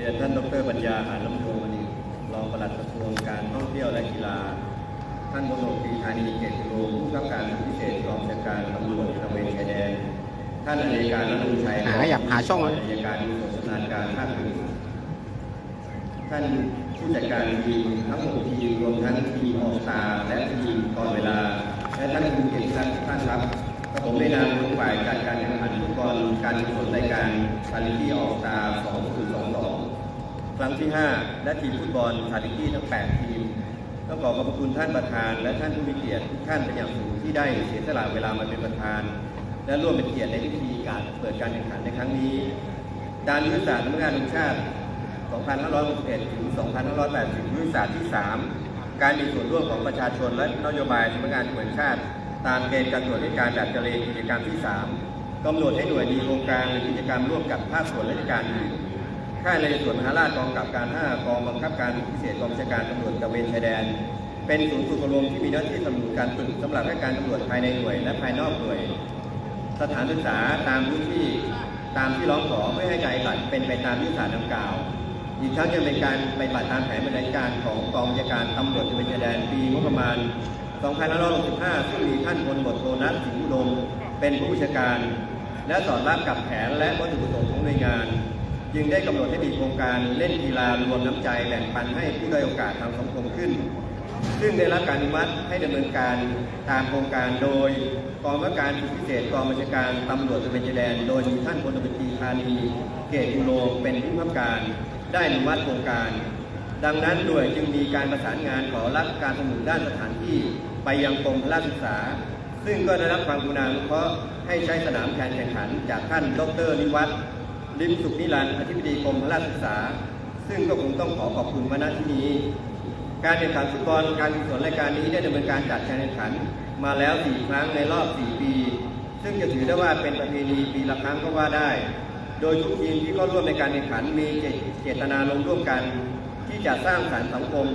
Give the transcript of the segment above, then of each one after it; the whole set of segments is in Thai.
รียนท่านดรปัญญาหาน้ำพวงมณีรองปลัดกระทรวงการท่องเที่ยวและกีฬา ท่านพลโนตรีธานีเกตติโรผู้กับการพิเศษกองบัญชาการตำรวจตระเวนชายแดน ท่านอัยการรัตนชัยหาขยับหาช่องอัยการโฆษณาการภาคพื้นท่านผู้จัดการทีมทั้งหกทีมรวมทั้งทีมออกตาและทีมก่อนเวลา และท่านผู้เกียรติท่านท่านครับผมในนามของฝ่ายการการแข่งขันฟุตบอลการกุศลรายการชาลิตี้ออกตา ครั้งที่ 5 และทีมฟุตบอลชาลิตี้ทั้ง 8 ทีมต้องขอขอบพระคุณท่านประธาน และท่านผู้มีเกียรติทุกท่านเป็นอย่างสูงที่ได้เสียสละเวลามาเป็นประธาน และร่วมเป็นเกียรติในพิธีการเปิดการแข่งขันในครั้งนี้ ตามยุทธศาสตร์สำนักงานแห่งชาติ 2561 ถึง 2580 ยุทธศาสตร์ที่ 3 การมีส่วนร่วมของประชาชนและนโยบายสำนักงานตำรวจแห่งชาติ ตามเกณฑ์การตรวจราชการแบบเจริญกิจกรรมที่ 3กำหนดให้หน่วยมีโครงการหรือกิจกรรมร่วมกับภาคส่วนราชการอื่น ค่ายนเรศวรมหาราชกองกับการ 5 กองบังคับการพิเศษกองบัญชาการตำรวจตระเวนชายแดน เป็นศูนย์ฝึกอบรมที่มีหน้าที่สนับสนุนการฝึกสำหรับราชการตำรวจภายในหน่วย และภายนอกหน่วย สถานศึกษาตามพื้นที่ตามที่ร้องขอไม่ให้การบัติเป็นไปตามยุทธศาสตร์ดังกล่าว อีกทั้งยังเป็นการไปฏิบัติตามแผนบัติการของกองบัญชาการตำรวจตระเวนชายแดนปีงบประมาณ 2565 ซึ่งมีท่านพลตำรวจโทนัทสิงห์อุดมเป็นผู้บัญชาการ และสอดรับกับแผนและวัตถุประสงค์ของหน่วยงาน จึงได้กำหนดให้มีโครงการเล่นกีฬารวมน้ำใจแบ่งปันให้ผู้ด้อยโอกาสทางสังคมขึ้น ซึ่งได้รับการอนุมัติให้ดำเนินการตามโครงการโดยกองบังคับการพิเศษกองบัญชาการตำรวจตะเวนชายแดน โดยมีท่านพลตำรวจตรีธานีเกตุโรเป็นผู้กำกับการได้อนุมัติโครงการ ดังนั้นหน่วยจึงมีการประสานงานขอรับการสนับสนุนด้านสถานที่ไปยังกรมพละศึกษา ซึ่งก็ได้รับความกรุณาเคราะให้ใช้สนามการแข่งขันจากท่านดรนิวัฒน์ ลิมสุขนิรันดร์อธิบดีกรมพละศึกษา ซึ่งก็คงต้องขอขอบคุณมาณที่นี้ การแข่งขันฟุตบอลการกุศลรายการนี้ได้ดำเนินการจัดการแข่งขันมาแล้ว 4 ครั้งในรอบ 4 ปี ซึ่งจะถือได้ว่าเป็นประเพณีปีละครั้งก็ว่าได้ โดยทุกทีมที่เข้าร่วมในการแข่งขันมีเจตนาลงร่วมกัน ที่จะสร้างสรรค์สังคม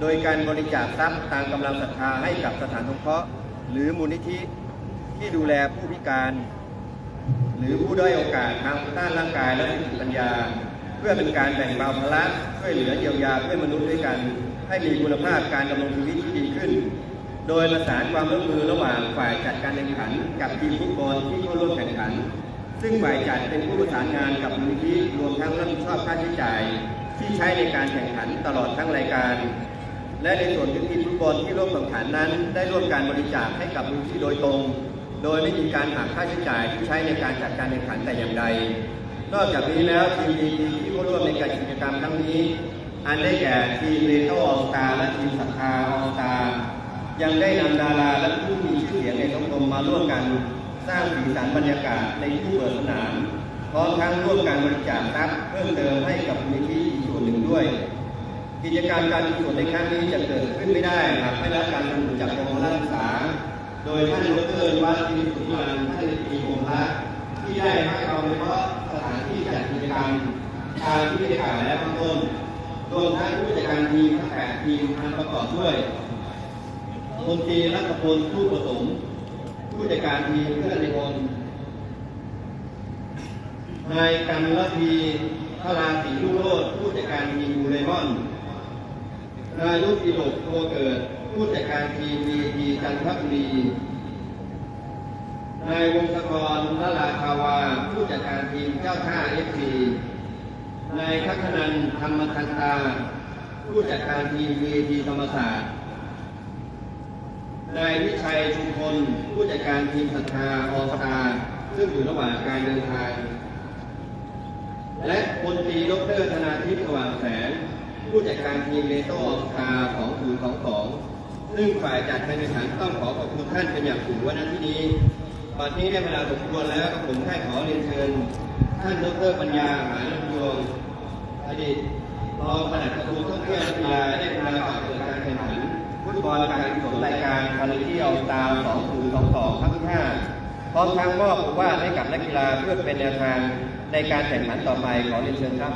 โดยการบริจาคทรัพย์ตามกำลังศรัทธาให้กับสถานสงเคราะห์หรือมูลนิธิที่ดูแลผู้พิการ หรือผู้ด้อยโอกาสทางด้านร่างกายและสติปัญญา เพื่อเป็นการแบ่งเบาภาระช่วยเหลือเยียวยาเพื่อนมนุษย์ด้วยกัน ให้มีคุณภาพการดำรงชีวิตที่ดีขึ้น โดยประสานความร่วมมือระหว่างฝ่ายจัดการแข่งขัน กับทีมฟุตบอลที่เข้าร่วมแข่งขัน ซึ่งฝ่ายจัดเป็นผู้ประสานงานกับมูลนิธิรวมทั้งรับผิดชอบค่าใช้จ่าย ที่ใช้ในการแข่งขันตลอดทั้งรายการและในส่วนที่ทีมฟุตบอลที่ร่วมแข่งขันนั้น ได้ร่วมการบริจาคให้กับมูลนิธิโดยตรง โดยไม่มีการหักค่าใช้จ่ายที่ใช้ในการจัดการแข่งขันแต่อย่างใด นอกจากนี้แล้วทีมดีที่เข้าร่วมในการกิจกรรมครั้งนี้ อันได้แก่ทีมเรโตออสตาและทีมศรัทธาออสตายังได้นำดาราและผู้มีชื่อเสียงในสังคมมาร่วมกัน สร้างสีสันบรรยากาศในที่เปิดสนามพร้อมทั้งร่วมการบริจาคทรัพย์เพิ่มเติมให้กับมูลนิธิอีกส่วนหนึ่งด้วย กิจการการกุศลในครั้งนี้จะเกิดขึ้นไม่ได้หากไม่รับการสนับสนุนจากกรมพละศึกษา โดยท่านดรวัดทีสุนันท์ท่านตีกรมพละที่ได้ให้เราเฉพาะสถานที่จัดกิจกรรมทางที่ได้กล่าวแล้วข้างต้นรวมทั้งผู้จัดการทีมทั้งแปดทีมอันประกอบด้วยพลตรีรัตพลผู้ประสมผู้จัดการทีมเพื่อนในพลนายกันละพีพระราศีลุโรดผู้จัดการทีมบูเรมอน นายกดิโลกโทเกิด ผู้จัดการทีวีดีจันทบุรีนายวงศกรละลาคาวา ผู้จัดการทีมเจ้าท่าเอฟซีนายพัฒนันธรรมคันตา ผู้จัดการทีมเวทีธรรมศาสตร์ นายวิชัยชุมพล ผู้จัดการทีมศรัทธาออสตา ซึ่งอยู่ระหว่างการเดินทาง และพลตรีดรธนาทิพย์สว่างแสง ผู้จัดการทีมเลโต้ออสตา 2022 ซึ่งฝ่ายจัดการแข่งขันต้องขอขอบคุณท่านเป็นอย่างสูงวันนั้นที่นี้บัดนี้ได้เวลาสมควรแล้วกับผมให้ขอเรียนเชิญ ท่านดรปัญญาหายลำยวงอดีตรองปลัดกระทรวงท่องเที่ยวและกีฬาได้กล่าวเปิดการแข่งขันฟุตบอลการกุศลรายการคาริตี้ออลตา2022ครั้งที่5พร้อมทั้งมอบว่าให้กับนักกีฬาเพื่อเป็นแนวทางในการแข่งขันต่อไปขอเรียนเชิญครับ